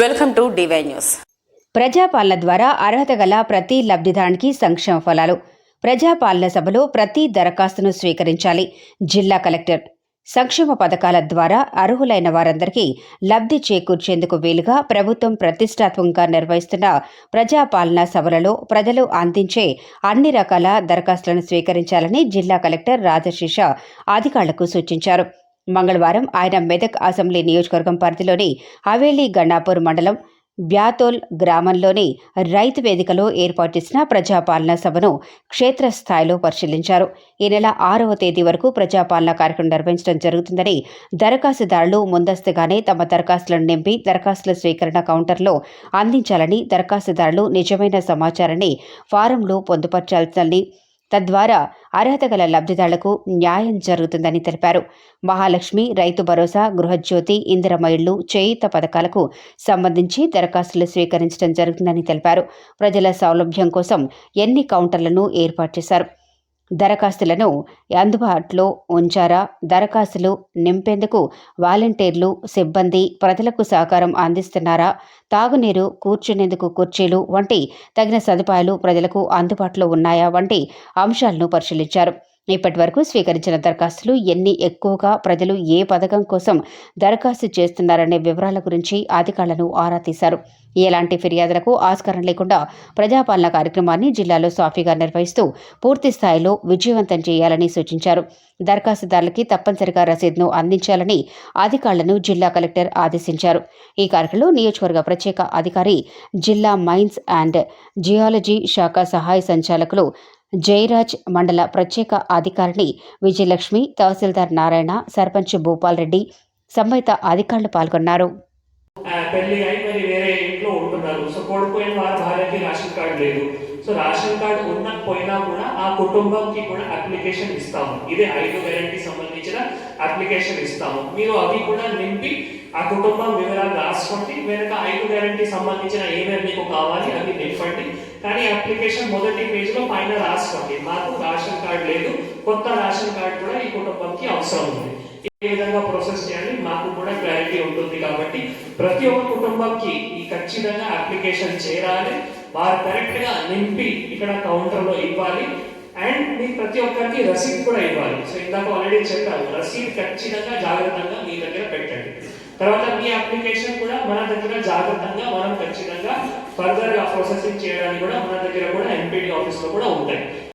Welcome to DY news. ప్రజాపాలన ద్వారా అర్హత గల ప్రతి లబ్ధిదారునికి సంక్షేమ ఫలాలు. ప్రజాపాలన సభలో ప్రతి దరఖాస్తును స్వీకరించాలి. జిల్లా కలెక్టర్ సంక్షేమ పథకాల ద్వారా అర్హులైన వారందరికీ లబ్ధి చేకూర్చేందుకు వీలుగా ప్రభుత్వం ప్రతిష్టాత్మకంగా నిర్వహిస్తున్న ప్రజాపాలన సభలలో ప్రజలు అందించే అన్ని రకాల దరఖాస్తులను స్వీకరించాలని జిల్లా కలెక్టర్ రాజశేష అధికారులకు సూచించారు. మంగళవారం ఆయన మెదక్ అసెంబ్లీ నియోజకవర్గం పరిధిలోని హవేలీ గన్నాపూర్ మండలం బ్యాతోల్ గ్రామంలోని రైతు వేదికలో ఏర్పాటు చేసిన ప్రజాపాలన సభను క్షేత్రస్థాయిలో పరిశీలించారు. ఈ నెల ఆరవ తేదీ వరకు ప్రజాపాలన కార్యక్రమం నిర్వహించడం జరుగుతుందని దరఖాస్తుదారులు ముందస్తుగానే తమ దరఖాస్తులను నింపి దరఖాస్తుల స్వీకరణ కౌంటర్లో అందించాలని దరఖాస్తుదారులు నిజమైన సమాచారాన్ని ఫారంలో పొందుపరచాల్సిందని తద్వారా అర్హత గల లబ్ధిదారులకు న్యాయం జరుగుతుందని తెలిపారు. మహాలక్ష్మి రైతు భరోసా గృహజ్యోతి ఇందిరమ్మ ఇళ్ళు పథకాలకు సంబంధించి దరఖాస్తులు స్వీకరించడం జరుగుతుందని తెలిపారు. ప్రజల సౌలభ్యం కోసం ఎన్ని కౌంటర్లను ఏర్పాటు చేశారు? దరఖాస్తులను అందుబాటులో ఉంచారా? దరఖాస్తులు నింపేందుకు వాలంటీర్లు సిబ్బంది ప్రజలకు సహకారం అందిస్తున్నారా? తాగునీరు కూర్చునేందుకు కుర్చీలు వంటి తగిన సదుపాయాలు ప్రజలకు అందుబాటులో ఉన్నాయా? వంటి అంశాలను పరిశీలించారు. ఇప్పటి వరకు స్వీకరించిన దరఖాస్తులు ఎన్ని ఎక్కువగా ప్రజలు ఏ పథకం కోసం దరఖాస్తు చేస్తున్నారనే వివరాల గురించి అధికారులను ఆరా తీశారు. ఎలాంటి ఫిర్యాదులకు ఆస్కారం లేకుండా ప్రజాపాలన కార్యక్రమాన్ని జిల్లాలో సాఫీగా నిర్వహిస్తూ పూర్తి స్థాయిలో విజయవంతం చేయాలని సూచించారు. దరఖాస్తుదారులకి తప్పనిసరిగా రసీదును అందించాలని అధికారులను జిల్లా కలెక్టర్ ఆదేశించారు. ఈ కార్యక్రమంలో నియోజకవర్గ ప్రత్యేక అధికారి జిల్లా మైన్స్ అండ్ జియాలజీ శాఖ సహాయ సంచాలకులు జయరాజ్ మండల ప్రత్యేక అధికారిని విజయలక్ష్మి తహసీల్దార్ నారాయణ సర్పంచ్ భూపాల్ రెడ్డి సంబంధిత అధికారులు పాల్గొన్నారు. పెళ్ళి అయి మరి వేరే ఇంట్లో ఉంటున్నారు. సో కోల్పోయిన వారి భార్యకి రేషన్ కార్డు లేదు. సో రేషన్ కార్డు ఉన్న పోయినా కూడా ఆ కుటుంబంకి కూడా అప్లికేషన్ ఇస్తాము. ఇదే ఐదు గ్యారంటీ సంబంధించి అప్లికేషన్ ఇస్తాము. మీరు అవి కూడా నింపి ఆ కుటుంబం వివరాలు రాసుకోండి వెనక ఐదు గ్యారంటీ సంబంధించిన ఏమేమి మీకు కావాలి అవి నింపండి. కానీ అప్లికేషన్ మొదటి పేజ్లో పైన రాసుకోండి. మాకు రేషన్ కార్డు లేదు కొత్త రేషన్ కార్డు కూడా ఈ కుటుంబంకి అవసరం ఉంది. ఏ విధంగా ప్రాసెస్ చేయాలి మాకు కూడా క్లారిటీ ఉంటుంది కాబట్టి ప్రతి ఒక్క కుటుంబంకి ఈ ఖచ్చితంగా అప్లికేషన్ చేరాలి. వారు కరెక్ట్గా నింపి ఇక్కడ కౌంటర్లో ఇవ్వాలి. అండ్ మీ ప్రతి ఒక్కరికి రసీద్ కూడా ఇవ్వాలి. సో ఇందాక ఆల్రెడీ చెప్పాను రసీద్ ఖచ్చితంగా జాగ్రత్తగా మీ దగ్గర పెట్టండి. తర్వాత మీ అప్లికేషన్ కూడా మన దగ్గర జాగ్రత్తగా మనం ఖచ్చితంగా ఫర్దర్గా ప్రాసెసింగ్ చేయడానికి కూడా మన దగ్గర కూడా ఎంపీడీ ఆఫీస్లో కూడా ఉంటాయి.